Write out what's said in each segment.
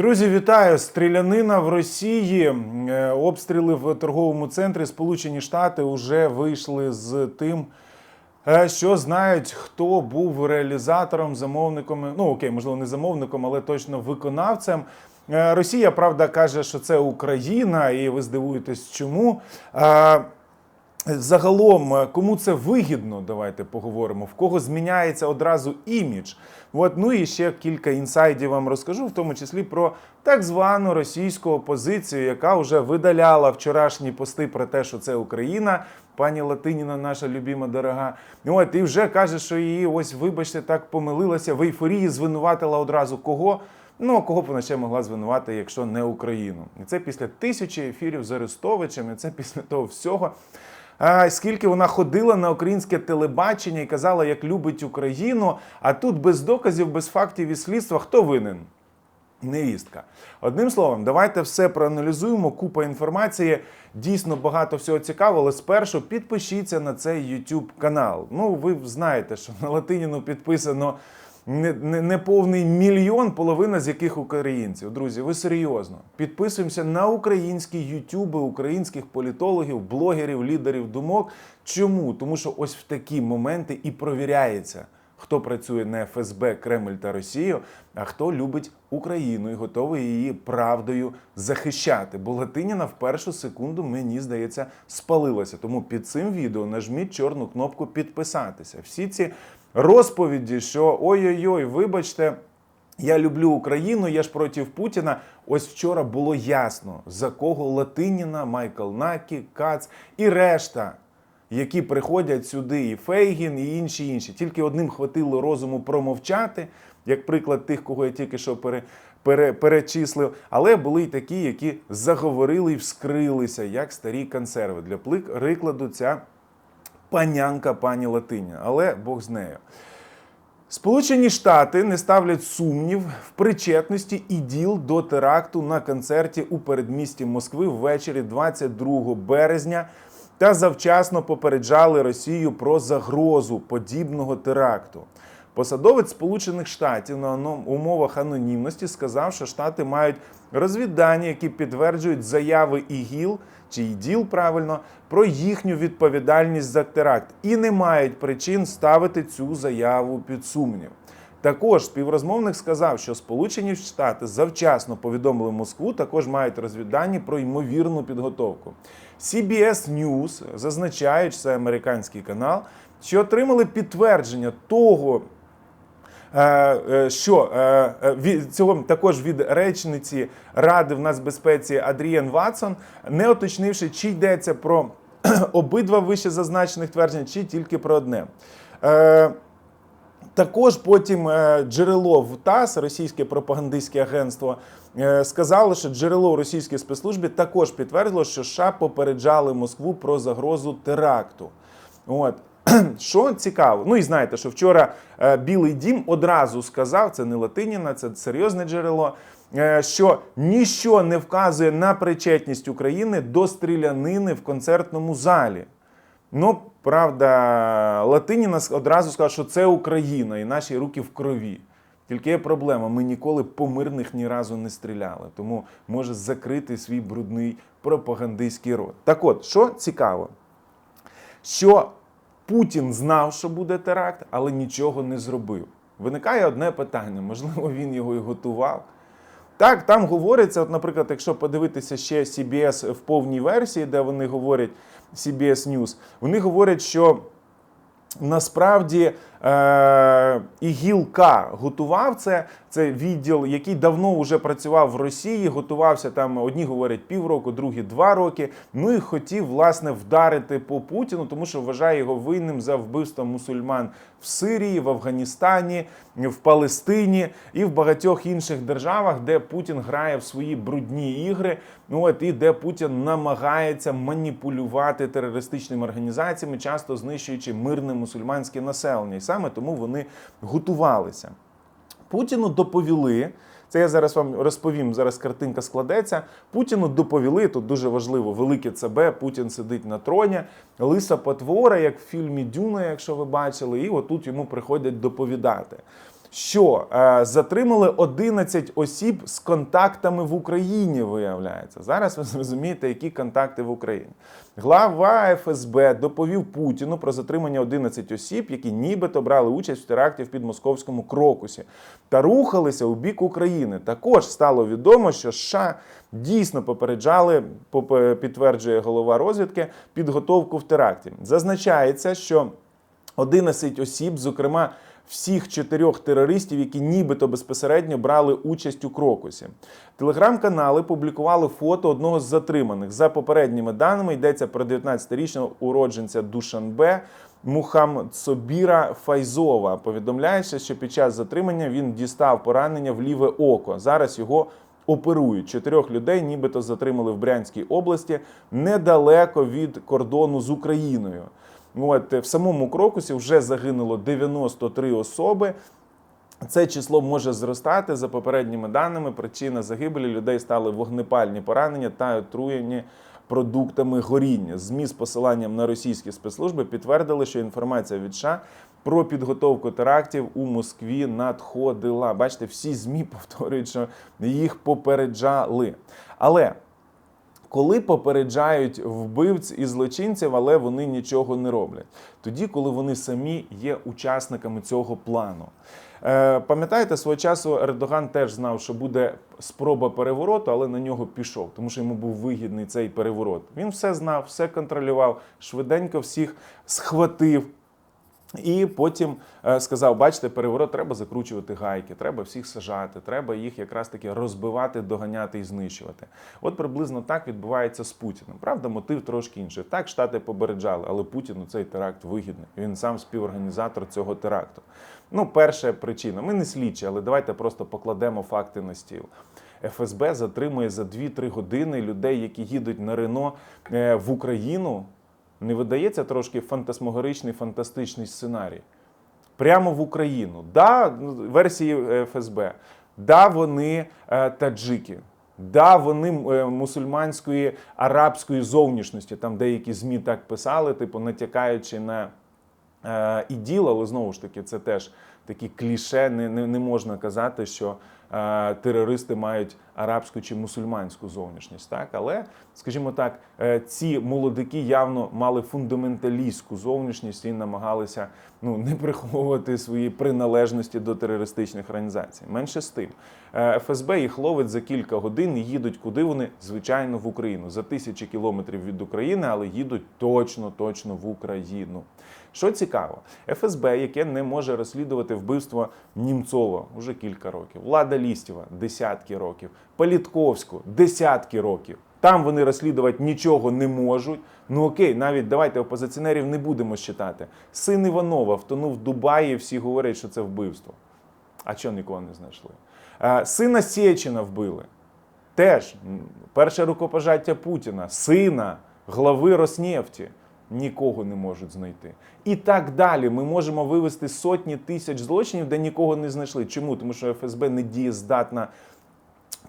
Друзі, вітаю! Стрілянина в Росії. Е, Обстріли в торговому центрі. Сполучені Штати вже вийшли з тим, е, що знають, хто був реалізатором, замовником. Ну окей, можливо, не замовником, але точно виконавцем. Е, Росія, правда, каже, що це Україна, і ви здивуєтесь, чому. Загалом, е, кому це вигідно, давайте поговоримо. В кого зміняється одразу імідж. От, ну і ще кілька інсайдів вам розкажу, в тому числі про так звану російську опозицію, яка вже видаляла вчорашні пости про те, що це Україна. Пані Латиніна, наша любима дорога. От, і вже каже, що її ось, вибачте, так помилилася в ейфорії, звинуватила одразу кого. Ну, а кого б вона ще могла звинувати, якщо не Україну? І це після тисячі ефірів з Арестовичем, і це після того всього. Скільки вона ходила на українське телебачення і казала, як любить Україну, а тут без доказів, без фактів і слідства, хто винен? Невістка. Одним словом, давайте все проаналізуємо. Купа інформації, дійсно багато всього цікавого, але спершу підпишіться на цей YouTube канал. Ну, ви знаєте, що на Латиніну підписано не, не, не мільйон, половина з яких українців. Друзі, ви серйозно. Підписуємося на українські ютюби українських політологів, блогерів, лідерів думок. Чому? Тому що ось в такі моменти і провіряється. Хто працює на ФСБ, Кремль та Росію, а хто любить Україну і готовий її правдою захищати. Бо Латиніна в першу секунду, мені здається, спалилася. Тому під цим відео нажміть чорну кнопку підписатися. Всі ці розповіді, що ой-ой-ой, вибачте. Я люблю Україну, я ж проти Путіна. Ось вчора було ясно, за кого Латиніна, Майкл Накі, Кац і решта, які приходять сюди, і Фейгін, і інші інші. Тільки одним хватило розуму промовчати, як приклад тих, кого я тільки що пере, пере, перечислив. Але були й такі, які заговорили і вскрилися, як старі консерви. Для прикладу, ця панянка пані Латиня. Але Бог з нею. Сполучені Штати не ставлять сумнів в причетності і діл до теракту на концерті у передмісті Москви ввечері 22 березня та завчасно попереджали Росію про загрозу подібного теракту. Посадовець Сполучених Штатів на умовах анонімності сказав, що Штати мають розвіддані, які підтверджують заяви ІГІЛ чи ІДІЛ правильно про їхню відповідальність за теракт і не мають причин ставити цю заяву під сумнів. Також співрозмовник сказав, що Сполучені Штати завчасно повідомили Москву, також мають розвіддані про ймовірну підготовку. CBS News зазначають, це американський канал, що отримали підтвердження того, що е, е, від цього також від речниці Ради в нацбезпеці Адрієн Ватсон, не уточнивши, чи йдеться про обидва вище зазначених тверджень, чи тільки про одне. Е, також потім е, джерело в ТАСС, російське пропагандистське агентство, е, сказало, що джерело у російській спецслужбі також підтвердило, що США попереджали Москву про загрозу теракту. От. Що цікаво, ну і знаєте, що вчора е, Білий Дім одразу сказав, це не Латиніна, це серйозне джерело, е, що ніщо не вказує на причетність України до стрілянини в концертному залі. Ну, правда, Латиніна одразу сказала, що це Україна і наші руки в крові. Тільки є проблема, ми ніколи по мирних ні разу не стріляли, тому може закрити свій брудний пропагандистський рот. Так от, що цікаво, що Путін знав, що буде теракт, але нічого не зробив. Виникає одне питання: можливо, він його і готував. Так, там говориться, от, наприклад, якщо подивитися ще CBS в повній версії, де вони говорять CBS News, вони говорять, що насправді е, ІГІЛ-К готував це. Це відділ, який давно вже працював в Росії, готувався там. Одні говорять півроку, другі два роки. Ну і хотів власне вдарити по Путіну, тому що вважає його винним за вбивство мусульман в Сирії, в Афганістані, в Палестині і в багатьох інших державах, де Путін грає в свої брудні ігри. Ну от і де Путін намагається маніпулювати терористичними організаціями, часто знищуючи мирне мусульманське населення. І саме тому вони готувалися. Путіну доповіли. Це я зараз вам розповім. Зараз картинка складеться. Путіну доповіли. Тут дуже важливо, велике ЦБ. Путін сидить на троні. Лиса потвора, як в фільмі Дюна, якщо ви бачили, і отут йому приходять доповідати. Що е, затримали 11 осіб з контактами в Україні, виявляється. Зараз ви зрозумієте, які контакти в Україні. Глава ФСБ доповів Путіну про затримання 11 осіб, які нібито брали участь в теракті в підмосковському крокусі та рухалися у бік України. Також стало відомо, що США дійсно попереджали, попе- підтверджує голова розвідки, підготовку в теракті. Зазначається, що 11 осіб, зокрема всіх чотирьох терористів, які нібито безпосередньо брали участь у крокусі. Телеграм-канали публікували фото одного з затриманих. За попередніми даними йдеться про 19-річного уродженця Душанбе Мухамцобіра Файзова. Повідомляється, що під час затримання він дістав поранення в ліве око. Зараз його оперують. Чотирьох людей нібито затримали в Брянській області недалеко від кордону з Україною. От в самому крокусі вже загинуло 93 особи. Це число може зростати за попередніми даними. Причина загибелі людей стали вогнепальні поранення та отруєння продуктами горіння. ЗМІ з посиланням на російські спецслужби підтвердили, що інформація від США про підготовку терактів у Москві надходила. Бачите, всі ЗМІ повторюють, що їх попереджали. Але коли попереджають вбивць і злочинців, але вони нічого не роблять. Тоді, коли вони самі є учасниками цього плану. Е, пам'ятаєте, свого часу Ердоган теж знав, що буде спроба перевороту, але на нього пішов, тому що йому був вигідний цей переворот. Він все знав, все контролював, швиденько всіх схватив. І потім е, сказав: бачите, переворот треба закручувати гайки, треба всіх сажати, треба їх якраз таки розбивати, доганяти і знищувати. От приблизно так відбувається з Путіним. Правда, мотив трошки інший. Так, штати попереджали, але Путіну цей теракт вигідний. Він сам співорганізатор цього теракту. Ну, перша причина. Ми не слідчі, але давайте просто покладемо факти на стіл. ФСБ затримує за 2-3 години людей, які їдуть на Рено е, в Україну. Не видається трошки фантасмогоричний, фантастичний сценарій. Прямо в Україну. Да, ну, версії е, ФСБ. Да, вони е, таджики. Да, вони е, мусульманської арабської зовнішності. Там деякі ЗМІ так писали, типу, натякаючи на іділ, але знову ж таки, це теж такі кліше. Не, не, не можна казати, що терористи мають арабську чи мусульманську зовнішність. Так? Але, скажімо так, е, ці молодики явно мали фундаменталістську зовнішність і намагалися ну, не приховувати свої приналежності до терористичних організацій. Менше з тим, Е, ФСБ їх ловить за кілька годин і їдуть куди вони, звичайно, в Україну. За тисячі кілометрів від України, але їдуть точно, точно в Україну. Що цікаво, ФСБ, яке не може розслідувати вбивство Німцова уже кілька років, Влада Лістєва десятки років, Політковську десятки років. Там вони розслідувати нічого не можуть. Ну окей, навіть давайте опозиціонерів не будемо считати. Син Іванова втонув в Дубаї, всі говорять, що це вбивство. А чого нікого не знайшли? Сина Сєчина вбили. Теж перше рукопожаття Путіна, сина глави Роснефті. Нікого не можуть знайти. І так далі. Ми можемо вивести сотні тисяч злочинів, де нікого не знайшли. Чому? Тому що ФСБ не дієздатна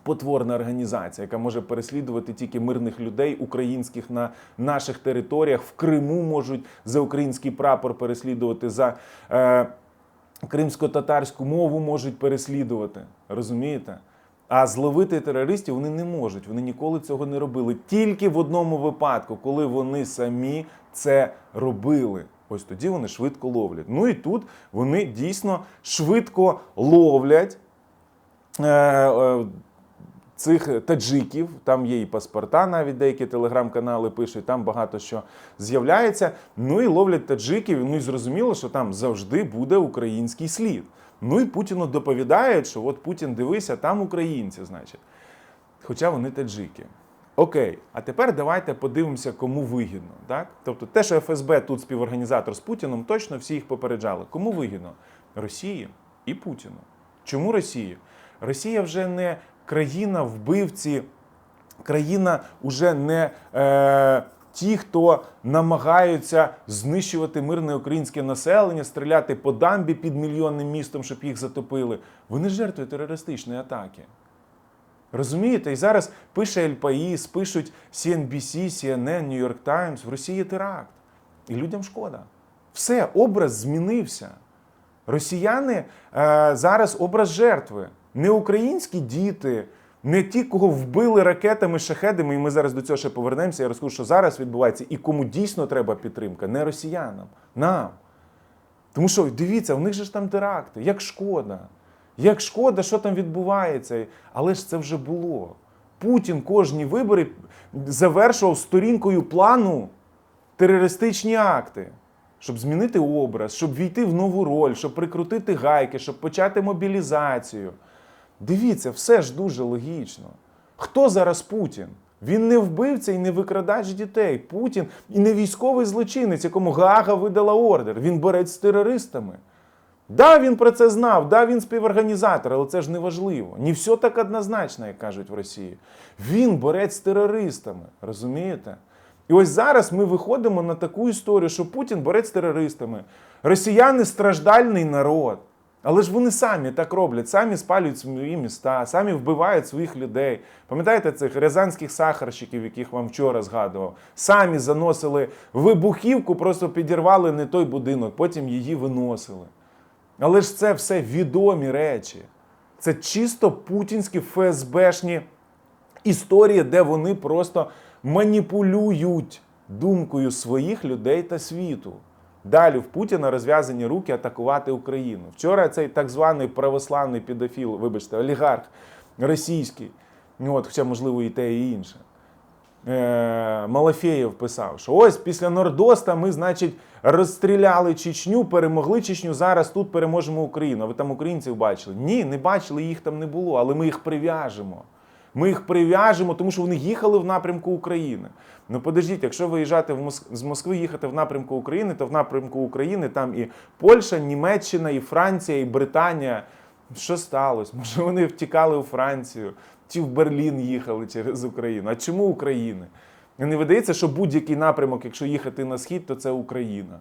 потворна організація, яка може переслідувати тільки мирних людей, українських на наших територіях. В Криму можуть за український прапор переслідувати за. Е, кримсько-татарську мову можуть переслідувати. Розумієте? А зловити терористів вони не можуть. Вони ніколи цього не робили. Тільки в одному випадку, коли вони самі це робили. Ось тоді вони швидко ловлять. Ну і тут вони дійсно швидко ловлять. Е, е, цих таджиків, там є і паспорта, навіть деякі телеграм-канали пишуть, там багато що з'являється. Ну і ловлять таджиків. Ну і зрозуміло, що там завжди буде український слід. Ну і Путіну доповідають, що от Путін дивися, там українці, значить. Хоча вони таджики. Окей, а тепер давайте подивимося, кому вигідно. Так? Тобто те, що ФСБ тут співорганізатор з Путіном, точно всі їх попереджали. Кому вигідно? Росії і Путіну. Чому Росії? Росія вже не країна вбивці, країна уже не е, ті, хто намагаються знищувати мирне українське населення, стріляти по дамбі під мільйонним містом, щоб їх затопили. Вони жертви терористичної атаки. Розумієте? І зараз пише El País, пишуть CNBC, CNN, New York Times, в Росії теракт. І людям шкода. Все, образ змінився. Росіяни е, зараз образ жертви. Не українські діти, не ті, кого вбили ракетами, шахедами, і ми зараз до цього ще повернемося. Я розкажу, що зараз відбувається, і кому дійсно треба підтримка, не росіянам, нам. Тому що дивіться, у них же ж там теракти, як шкода. Як шкода, що там відбувається. Але ж це вже було. Путін кожні вибори завершував сторінкою плану терористичні акти, щоб змінити образ, щоб війти в нову роль, щоб прикрутити гайки, щоб почати мобілізацію. Дивіться, все ж дуже логічно. Хто зараз Путін? Він не вбивця і не викрадач дітей. Путін і не військовий злочинець, якому Гаага видала ордер. Він борець з терористами. Да, він про це знав, да, він співорганізатор, але це ж не важливо. Не все так однозначно, як кажуть в Росії. Він борець з терористами, розумієте? І ось зараз ми виходимо на таку історію, що Путін борець з терористами. Росіяни страждальний народ. Але ж вони самі так роблять, самі спалюють свої міста, самі вбивають своїх людей. Пам'ятаєте цих рязанських сахарщиків, яких вам вчора згадував? Самі заносили вибухівку, просто підірвали не той будинок, потім її виносили. Але ж це все відомі речі. Це чисто путінські ФСБшні історії, де вони просто маніпулюють думкою своїх людей та світу. Далі в Путіна розв'язані руки атакувати Україну. Вчора цей так званий православний підофіл, вибачте, олігарх російський, от, хоча, можливо, і те, і інше. Е, Малафєєв писав, що ось після Нордоста ми, значить, розстріляли Чечню, перемогли Чечню. Зараз тут переможемо Україну. А Ви там українців бачили? Ні, не бачили, їх там не було, але ми їх прив'яжемо. Ми їх прив'яжемо, тому що вони їхали в напрямку України. Ну подождіть, якщо виїжджати в Моск... з Москви, їхати в напрямку України, то в напрямку України там і Польща, Німеччина, і Франція, і Британія. Що сталося? Може, вони втікали у Францію, чи в Берлін їхали через Україну. А чому України? Не видається, що будь-який напрямок, якщо їхати на схід, то це Україна.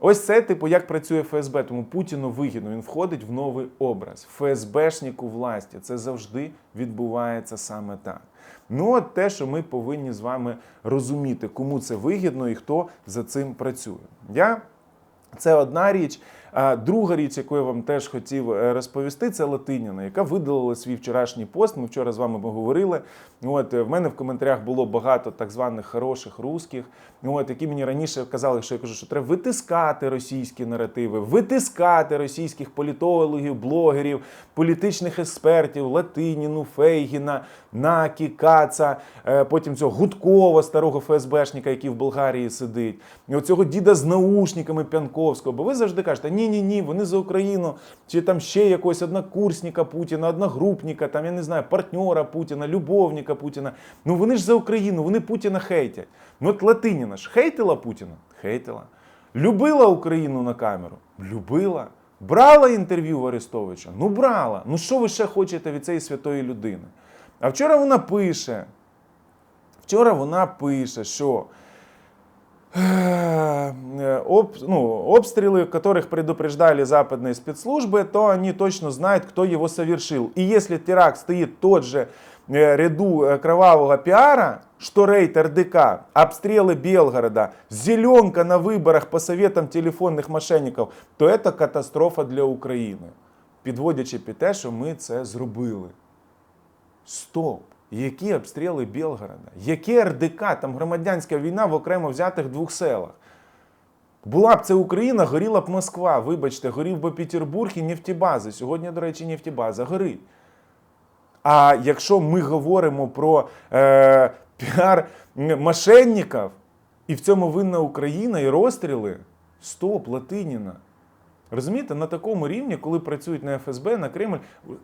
Ось це, типу, як працює ФСБ. Тому Путіну вигідно. Він входить в новий образ. ФСБшнику власті. Це завжди відбувається саме так. Ну, от те, що ми повинні з вами розуміти, кому це вигідно і хто за цим працює. Я це одна річ. Друга річ, яку я вам теж хотів е, розповісти, це Латиніна, яка видалила свій вчорашній пост. Ми вчора з вами поговорили. От е, в мене в коментарях було багато так званих хороших русських, от які мені раніше казали, що я кажу, що треба витискати російські наративи, витискати російських політологів, блогерів, політичних експертів, Латиніну, Фейгіна, Накі, Каца, е, потім цього Гудкова, старого ФСБшника, який в Болгарії сидить, і оцього діда з наушниками Пянковського. Бо ви завжди кажете, ні, ні, ні, вони за Україну, чи там ще якогось однокурсника Путіна, одногрупника, там я не знаю, партнера Путіна, любовника Путіна. Ну вони ж за Україну, вони Путіна хейтять. Ну от Латиніна ж хейтила Путіна? Хейтила. Любила Україну на камеру? Любила. Брала інтерв'ю в Арестовича? Ну брала. Ну що ви ще хочете від цієї святої людини? А вчора вона пише. Вчора вона пише, що об, ну, обстрелы, которых предупреждали западные спецслужбы, то они точно знают, кто его совершил. И если теракт стоит тот же э, ряду э, кровавого пиара, что рейд РДК, обстрелы Белгорода, зеленка на выборах по советам телефонных мошенников, то это катастрофа для України. Підводячи під те, що ми це зробили. Стоп! Які обстріли Білгорода? Яке РДК? Там громадянська війна в окремо взятих двох селах. Була б це Україна, горіла б Москва. Вибачте, горів би Петербург і нефтібази. Сьогодні, до речі, нефтібаза горить. А якщо ми говоримо про е, піар мошенників, і в цьому винна Україна і розстріли, стоп, Латиніна. Розумієте, на такому рівні, коли працюють на ФСБ, на Кремль,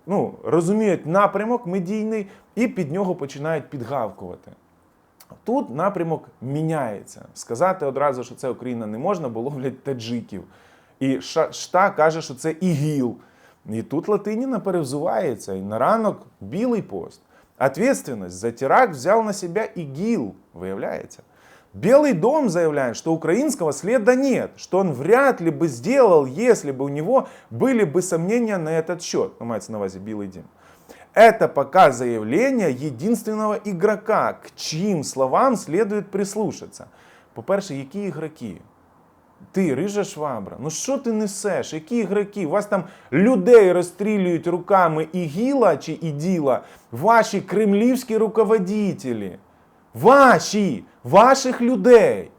ну, розуміють напрямок медійний і під нього починають підгавкувати. Тут напрямок міняється. Сказати одразу, що це Україна не можна, бо ловлять таджиків. І Шта каже, що це ІГІЛ. І тут Латиніна перевзувається. І на ранок білий пост. Ответственность за теракт взял на себя ИГИЛ, выявляется. Белый дом заявляет, что украинского следа нет, что он вряд ли бы сделал, если бы у него были бы сомнения на этот счет. Ну, мається на увазі Білий дім. Это пока заявление единственного игрока, к чьим словам следует прислушаться. По-перше, які ігроки? Ти, рижа швабра, ну що ти несеш? Які ігроки? У вас там людей розстрілюють руками ігіла чи іділа, ваші кремлівські руководителі. Ваші, ваших людей.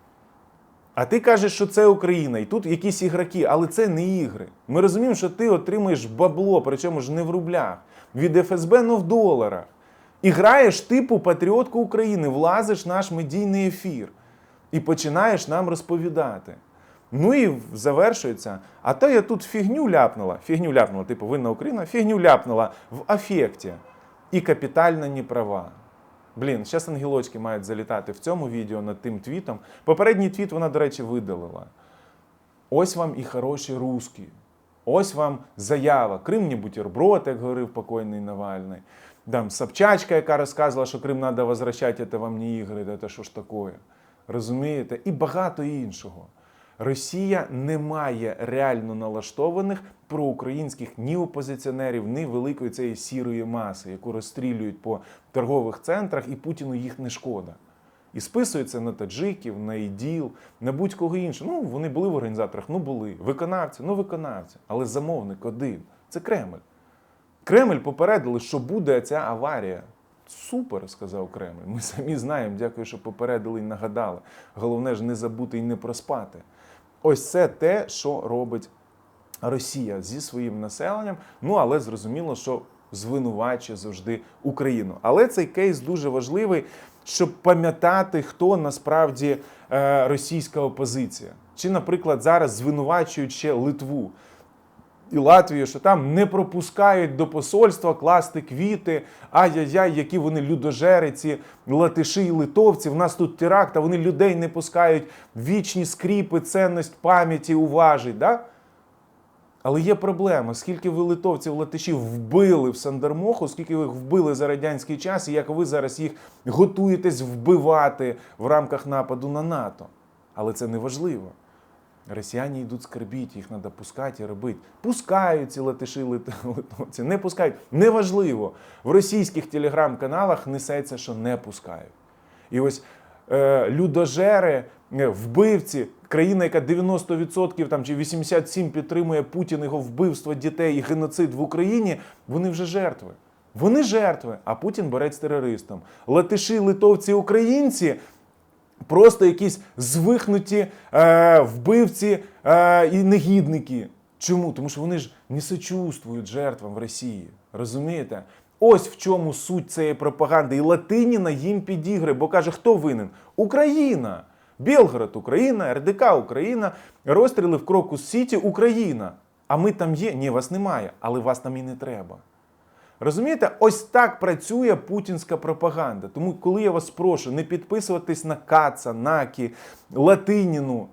А ти кажеш, що це Україна, і тут якісь ігроки, але це не ігри. Ми розуміємо, що ти отримуєш бабло, причому ж не в рублях, від ФСБ, но в доларах. І граєш типу патріотку України, влазиш в наш медійний ефір і починаєш нам розповідати. Ну і завершується. А то я тут фігню ляпнула. Фігню ляпнула, типу, винна Україна, фігню ляпнула в афекті. І капітально не права. Блін, зараз ангелочки мають залітати в цьому відео над тим твітом. Попередній твіт вона, до речі, видалила. Ось вам і хороші русські. Ось вам заява. Крим не бутерброд, як говорив покойний Навальний. Там Собчачка, яка розказувала, що Крим треба возвращати, це вам не ігри, це що ж таке. Розумієте? І багато іншого. Росія не має реально налаштованих проукраїнських ні опозиціонерів, ні великої цієї сірої маси, яку розстрілюють по торгових центрах, і Путіну їх не шкода. І списується на таджиків, на іділ, на будь-кого іншого. Ну, вони були в організаторах, ну були. Виконавці, ну виконавці. Але замовник один це Кремль. Кремль попередили, що буде ця аварія. Супер, сказав Кремль. Ми самі знаємо, дякую, що попередили і нагадали. Головне ж не забути і не проспати. Ось це те, що робить Росія зі своїм населенням. Ну але зрозуміло, що звинувачує завжди Україну. Але цей кейс дуже важливий, щоб пам'ятати, хто насправді е, російська опозиція. Чи, наприклад, зараз звинувачують ще Литву і Латвію, що там не пропускають до посольства класти квіти. Ай-яй-яй, які вони людожери, ці латиші і литовці. В нас тут теракт, а вони людей не пускають. Вічні скріпи, цінність пам'яті уважить. Да? Але є проблема, скільки ви литовців, латишів вбили в Сандермоху, скільки ви їх вбили за радянський час, і як ви зараз їх готуєтесь вбивати в рамках нападу на НАТО. Але це не важливо. Росіяни йдуть скарбіть, їх треба пускати і робити. Пускають ці латиші лит- литовці, не пускають. Неважливо. В російських телеграм-каналах несеться, що не пускають. І ось е, людожери, е, вбивці, країна, яка 90% там, чи 87% підтримує Путін, його вбивство дітей і геноцид в Україні, вони вже жертви. Вони жертви, а Путін борець терористом. Латиші, литовці, українці просто якісь звихнуті е, вбивці е, і негідники. Чому? Тому що вони ж не сочувствують жертвам в Росії. Розумієте? Ось в чому суть цієї пропаганди. І Латиніна їм підіграє, бо каже, хто винен? Україна. Білгород, Україна, РДК Україна, розстріли в Крокус Сіті Україна. А ми там є? Ні, вас немає, але вас там і не треба. Розумієте, ось так працює путінська пропаганда. Тому, коли я вас прошу не підписуватись на Каца, Накі, Латиніну,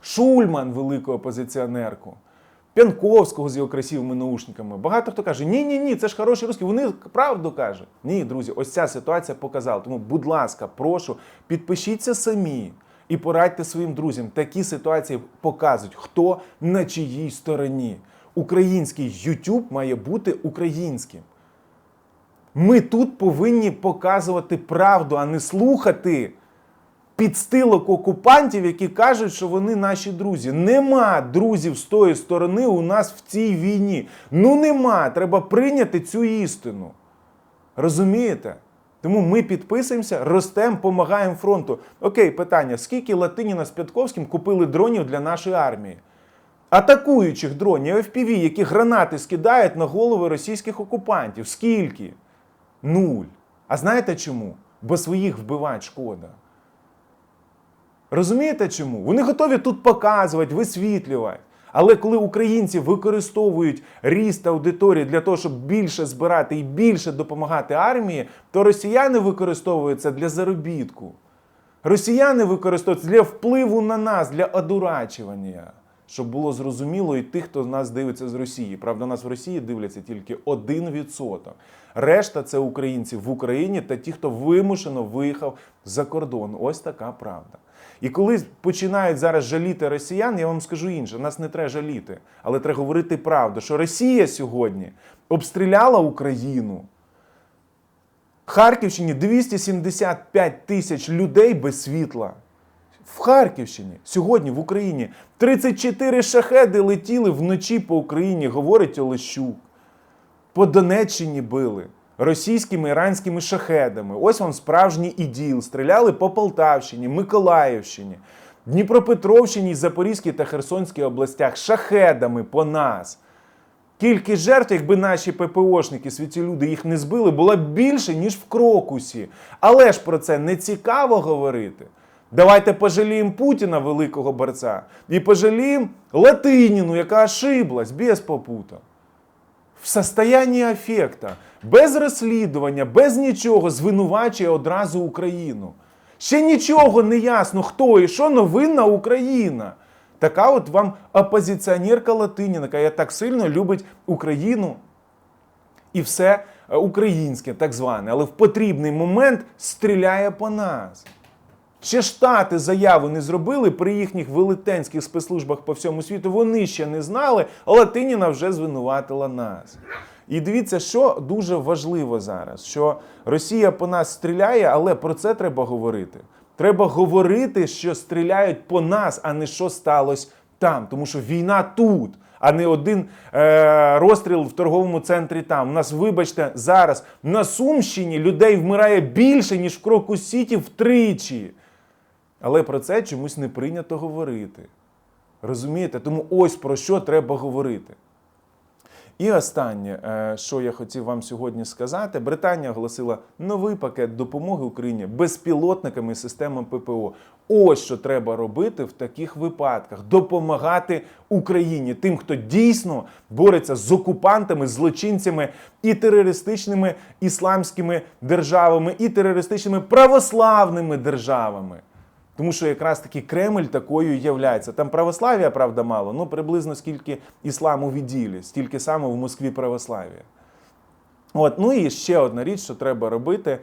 Шульман, велику опозиціонерку, Пянковського з його красивими наушниками. Багато хто каже: ні, ні, ні, це ж хороші русські. Вони правду кажуть. Ні, друзі, ось ця ситуація показала. Тому, будь ласка, прошу, підпишіться самі. І порадьте своїм друзям. Такі ситуації показують, хто на чиїй стороні. Український YouTube має бути українським. Ми тут повинні показувати правду, а не слухати підстилок окупантів, які кажуть, що вони наші друзі. Нема друзів з тої сторони у нас в цій війні. Ну нема. Треба прийняти цю істину. Розумієте? Тому ми підписуємося, ростемо, допомагаємо фронту. Окей, питання: скільки Латиніна з Пятковським купили дронів для нашої армії? Атакуючих дронів FPV, які гранати скидають на голови російських окупантів. Скільки? Нуль. А знаєте чому? Бо своїх вбивати шкода. Розумієте чому? Вони готові тут показувати, висвітлювати. Але коли українці використовують ріст аудиторії для того, щоб більше збирати і більше допомагати армії, то росіяни використовують це для заробітку. Росіяни використовують для впливу на нас, для одурачування. Щоб було зрозуміло і тих, хто нас дивиться з Росії. Правда, нас в Росії дивляться тільки 1%. Решта це українці в Україні та ті, хто вимушено виїхав за кордон. Ось така правда. І коли починають зараз жаліти росіян, я вам скажу інше: нас не треба жаліти, але треба говорити правду, що Росія сьогодні обстріляла Україну. Харківщині 275 тисяч людей без світла. В Харківщині сьогодні в Україні 34 шахеди летіли вночі по Україні, говорить Олещук. По Донеччині били російськими іранськими шахедами. Ось вам справжній іділ. Стріляли по Полтавщині, Миколаївщині, Дніпропетровщині, Запорізькій та Херсонській областях шахедами по нас. Кількість жертв, якби наші ППОшники, святі люди їх не збили, була більше, ніж в Крокусі. Але ж про це не цікаво говорити. Давайте пожаліємо Путіна, великого борця, і пожаліємо Латиніну, яка ошиблась, без попута. В состоянні афекта, без розслідування, без нічого звинувачує одразу Україну. Ще нічого не ясно, хто і що новинна Україна. Така от вам опозиціонерка Латиніна, яка так сильно любить Україну і все е, українське, так зване, але в потрібний момент стріляє по нас. Ще Штати заяву не зробили при їхніх велетенських спецслужбах по всьому світу. Вони ще не знали, а Латиніна вже звинуватила нас. І дивіться, що дуже важливо зараз: що Росія по нас стріляє, але про це треба говорити. Треба говорити, що стріляють по нас, а не що сталося там. Тому що війна тут, а не один е, розстріл в торговому центрі там. У нас, вибачте, зараз на Сумщині людей вмирає більше, ніж в Крокус Сіті втричі. Але про це чомусь не прийнято говорити. Розумієте? Тому ось про що треба говорити. І останнє, е, що я хотів вам сьогодні сказати, Британія оголосила новий пакет допомоги Україні безпілотниками і системами ППО. Ось що треба робити в таких випадках: допомагати Україні, тим, хто дійсно бореться з окупантами, злочинцями і терористичними ісламськими державами, і терористичними православними державами. Тому що якраз таки Кремль такою являється. Там православ'я, правда, мало, ну приблизно скільки ісламу відділі, стільки саме в Москві православ'я. От, ну і ще одна річ, що треба робити.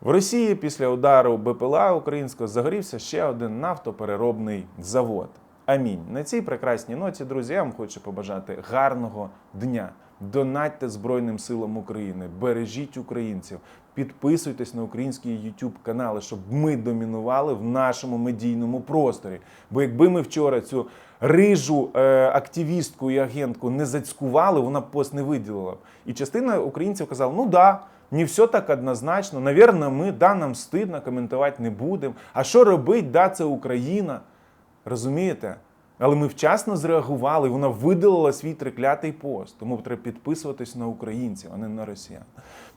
В Росії після удару БПЛА українського загорівся ще один нафтопереробний завод. Амінь. На цій прекрасній ноті, друзі, я вам хочу побажати гарного дня. Донатьте Збройним силам України, бережіть українців, підписуйтесь на українські YouTube канали, щоб ми домінували в нашому медійному просторі. Бо якби ми вчора цю рижу е, активістку і агентку не зацькували, вона б пост не виділила. І частина українців казала: ну да. Не все так однозначно. Навірно, ми да, нам стидно, коментувати не будемо. А що робить? Да, це Україна. Розумієте? Але ми вчасно зреагували, вона видалила свій триклятий пост. Тому треба підписуватись на українців, а не на росіян.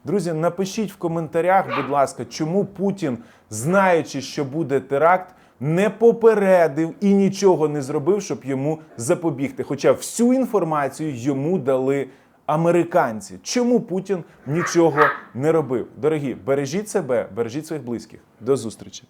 Друзі, напишіть в коментарях, будь ласка, чому Путін, знаючи, що буде теракт, не попередив і нічого не зробив, щоб йому запобігти. Хоча всю інформацію йому дали американці. Чому Путін нічого не робив? Дорогі, бережіть себе, бережіть своїх близьких. До зустрічі.